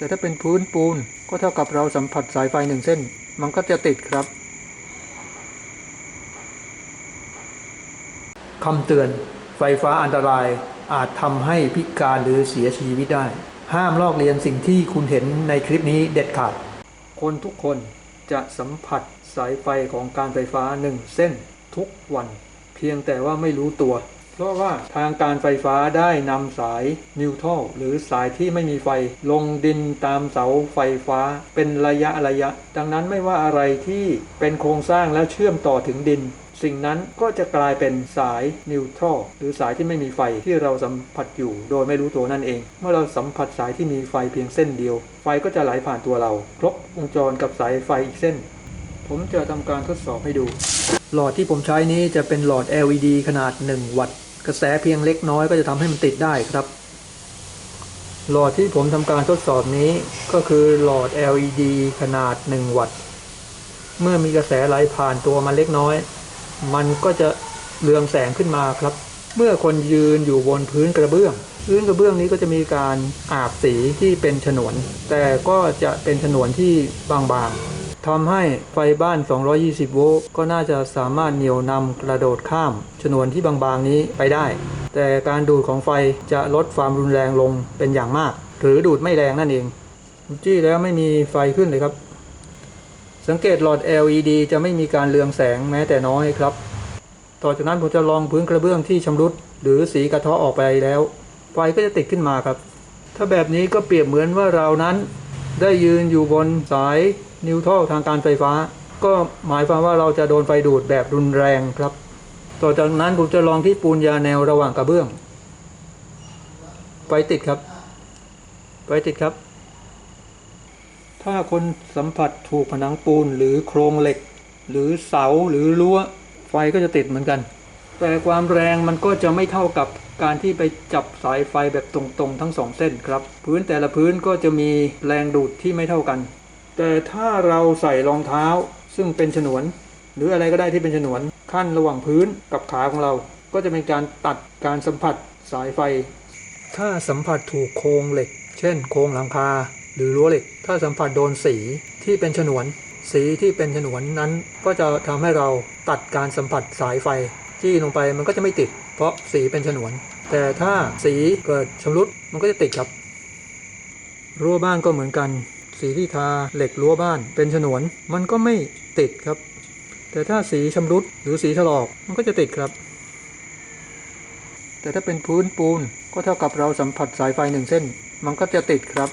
แต่ถ้าเป็นพื้นปูนก็เท่ากับเราสัมผัสสายไฟหนึ่งเส้น มันก็จะติดครับคำเตือน ไฟฟ้าอันตรายอาจทำให้พิการหรือเสียชีวิตได้ ห้ามลอกเลียนสิ่งที่คุณเห็นในคลิปนี้เด็ดขาด คนทุกคนจะสัมผัสสายไฟของการไฟฟ้าหนึ่งเส้นทุกวัน เพียงแต่ว่าไม่รู้ตัว เพราะว่าทางการไฟฟ้าได้นำสายนิวทรัลหรือสายที่ไม่มีไฟลงดินตามเสาไฟฟ้าเป็นระยะระยะ ดังนั้นไม่ว่าอะไรที่เป็นโครงสร้างแล้วเชื่อมต่อถึงดิน สิ่งนั้นก็จะกลายเป็นสายนิวทรัลหรือสายที่ไม่มีไฟที่เราสัมผัสอยู่โดยไม่รู้ตัวนั่นเอง เมื่อเราสัมผัสสายที่มีไฟเพียงเส้นเดียว ไฟก็จะไหลผ่านตัวเราครบวงจรกับสายไฟอีกเส้น ผมจะทำการทดสอบให้ดูหลอดที่ผมใช้นี้จะเป็นหลอด LED ขนาด 1 วัตต์ กระแสเพียงเล็กน้อยก็จะทำให้มันติดได้ครับ หลอดที่ผมทำการทดสอบนี้ก็คือหลอด LED ขนาด 1 วัตต์ เมื่อมีกระแสไหลผ่านตัวมันเล็กน้อย มันก็จะเรืองแสงขึ้นมาครับ เมื่อคนยืนอยู่บนพื้นกระเบื้อง พื้นกระเบื้องนี้ก็จะมีการอาบสีที่เป็นฉนวน แต่ก็จะเป็นฉนวนที่บางๆ ทำให้ไฟบ้าน 220 โวลต์ก็น่าจะสามารถเหนี่ยวนำกระโดดข้ามฉนวนที่บางๆนี้ไปได้ แต่การดูดของไฟจะลดความรุนแรงลงเป็นอย่างมาก หรือดูดไม่แรงนั่นเองจี้แล้วไม่มีไฟขึ้นเลยครับ สังเกตหลอด LED จะไม่มีการเรืองแสงแม้แต่น้อยครับ ต่อจากนั้นผมจะลองพื้นกระเบื้องที่ชำรุด หรือสีกระเทาะออกไปแล้ว ไฟก็จะติดขึ้นมาครับ ถ้าแบบนี้ก็เปรียบเหมือนว่าเรานั้นได้ยืนอยู่บนสาย นิวทรัลทางการไฟฟ้า ก็หมายความว่าเราจะโดนไฟดูดแบบรุนแรงครับ ต่อจากนั้นผมจะลองที่ปูนยาแนวระหว่างกระเบื้อง ไฟติดครับ ไฟติดครับ ถ้าคนสัมผัสถูกผนังปูนหรือโครงเหล็ก หรือเสาหรือรั้วไฟก็จะติดเหมือนกัน แต่ความแรงมันก็จะไม่เท่ากับการที่ไปจับสายไฟแบบตรงๆ ทั้งสองเส้นครับ พื้นแต่ละพื้นก็จะมีแรงดูดที่ไม่เท่ากัน แต่ถ้าเราใส่รองเท้าซึ่งเป็นฉนวน หรืออะไรก็ได้ที่เป็นฉนวนขั้นระหว่างพื้นกับขาของเรา ก็จะเป็นการตัดการสัมผัสสายไฟ ถ้าสัมผัสถูกโครงเหล็ก เช่น โครงหลังคา หรือรั้วเหล็ก ถ้าสัมผัสโดนสีที่เป็นฉนวน สีที่เป็นฉนวนนั้น ก็จะทำให้เราตัดการสัมผัสสายไฟจี้ลงไปมันก็จะไม่ติด เพราะสีเป็นฉนวน แต่ถ้าสีเกิดชำรุดมันก็จะติดครับ รั้วบ้านก็เหมือนกัน สีที่ทาเหล็กรั้วบ้าน เป็นฉนวน มันก็ไม่ติดครับ แต่ถ้าสีชำรุดหรือสีถลอกมันก็จะติดครับ แต่ถ้าเป็นพื้นปูนก็เท่ากับเราสัมผัสสายไฟหนึ่งเส้น มันก็จะติดครับ